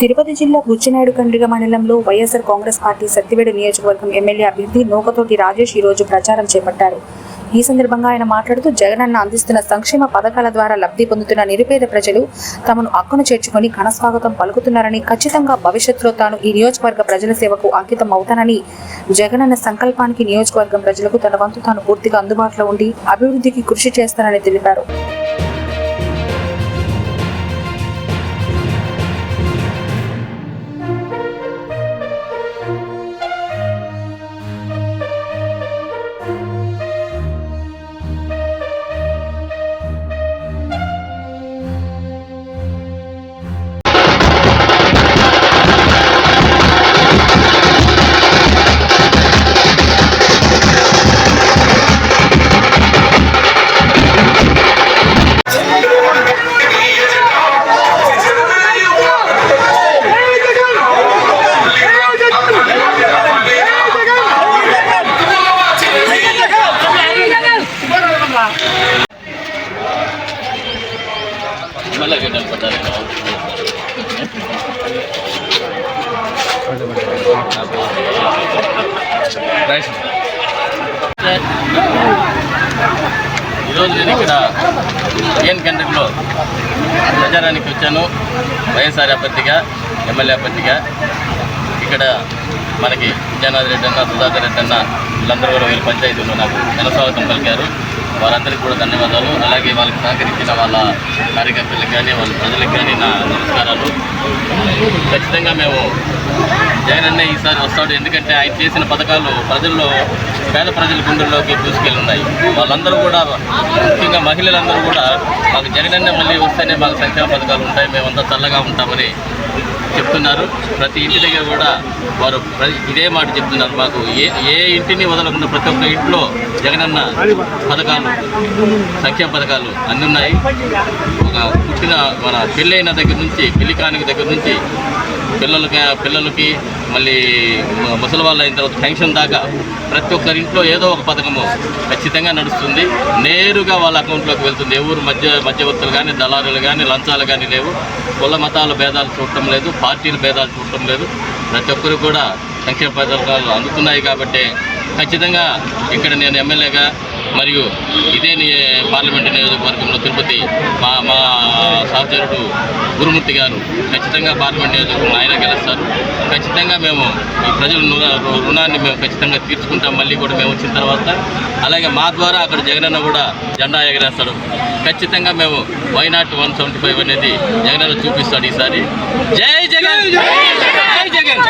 తిరుపతి జిల్లా బుచ్చినాయుడు కండ్రిగ మండలంలో వైఎస్ఆర్ కాంగ్రెస్ పార్టీ సత్యవేడు నియోజకవర్గం ఎమ్మెల్యే అభ్యర్థి నూకతోటి రాజేష్ ఈ రోజు ప్రచారం చేపట్టారు. ఈ సందర్భంగా ఆయన మాట్లాడుతూ జగనన్న అందిస్తున్న సంక్షేమ పథకాల ద్వారా లబ్ధి పొందుతున్న నిరుపేద ప్రజలు తమను అక్కును చేర్చుకుని ఘనస్వాగతం పలుకుతున్నారని ఖచ్చితంగా భవిష్యత్తులో తాను ఈ నియోజకవర్గ ప్రజల సేవకు అంకితం అవుతానని జగనన్న సంకల్పానికి నియోజకవర్గం ప్రజలకు తన వంతు తాను పూర్తిగా అందుబాటులో ఉండి అభివృద్ధికి కృషి చేస్తానని తెలిపారు. మళ్ళీ ఈరోజు నేను ఇక్కడ ఏఎన్ కంట్రీలో ప్రచారానికి వచ్చాను. వైఎస్ఆర్ అభ్యర్థిగా ఎమ్మెల్యే అభ్యర్థిగా. ఇక్కడ మనకి విజయనాథ్ రెడ్డి అన్న సుధాకర్ రెడ్డి అన్న వీళ్ళందరూ కూడా వీళ్ళ పంచాయతీలో నాకు ఘనస్వాగతం పలికారు. వారందరికీ కూడా ధన్యవాదాలు. అలాగే వాళ్ళకి సహకరించిన వాళ్ళ కార్యకర్తలకు కానీ వాళ్ళ ప్రజలకు కానీ నా నమస్కారాలు. ఖచ్చితంగా మేము జగన్ అన్న ఈసారి వస్తాడు. ఎందుకంటే ఆయన చేసిన పథకాలు ప్రజల్లో పేద ప్రజల గుండెల్లోకి దూసుకెళ్ళి ఉన్నాయి వాళ్ళందరూ కూడా ముఖ్యంగా మహిళలందరూ కూడా మాకు జగనన్న మళ్ళీ వస్తేనే మాకు సంక్షేమ పథకాలు ఉంటాయి. మేమంతా చల్లగా ఉంటామని చెప్తున్నారు. ప్రతి ఇంటి దగ్గర కూడా వారు ప్ర- ఇదే మాట చెప్తున్నారు. మాకు ఏ ఏ ఇంటిని వదలకుండా ప్రతి ఒక్క ఇంట్లో జగనన్న పథకాలు సంక్షేమ పథకాలు అందున్నాయి ఒక పుట్టిన మన పెళ్ళైన దగ్గర నుంచి పెళ్ళి కానుక దగ్గర నుంచి పిల్లలకి పిల్లలకి మళ్ళీ ముసలి వాళ్ళు అయిన తర్వాత పెన్షన్ దాకా ప్రతి ఒక్కరి ఇంట్లో ఏదో ఒక పథకము ఖచ్చితంగా నడుస్తుంది. నేరుగా వాళ్ళ అకౌంట్లోకి వెళ్తుంది. ఎవరు మధ్య మధ్యవర్తులు కానీ దళారులు కానీ లంచాలు కానీ లేవు. కుల మతాల భేదాలు చూడటం లేదు. పార్టీల భేదాలు చూడటం లేదు. ప్రతి ఒక్కరు కూడా సంక్షేమ పథకాలు అందుతున్నాయి కాబట్టి ఖచ్చితంగా ఇక్కడ నేను ఎమ్మెల్యేగా మరియు ఇదే పార్లమెంటు నియోజకవర్గంలో తిరుపతి మా మా సహచరుడు గురుమూర్తి గారు ఖచ్చితంగా పార్లమెంట్ నియోజకవర్గం ఆయన గెలుస్తారు. ఖచ్చితంగా మేము ఈ ప్రజల రుణాన్ని మేము ఖచ్చితంగా తీర్చుకుంటాం. మళ్ళీ కూడా మేము వచ్చిన తర్వాత అలాగే మా ద్వారా అక్కడ జగనన్న కూడా జెండా ఎగరేస్తాడు. ఖచ్చితంగా మేము why not one seventy five అనేది జగనన్న చూపిస్తాడు ఈసారి. జై జగన్! జై జగన్!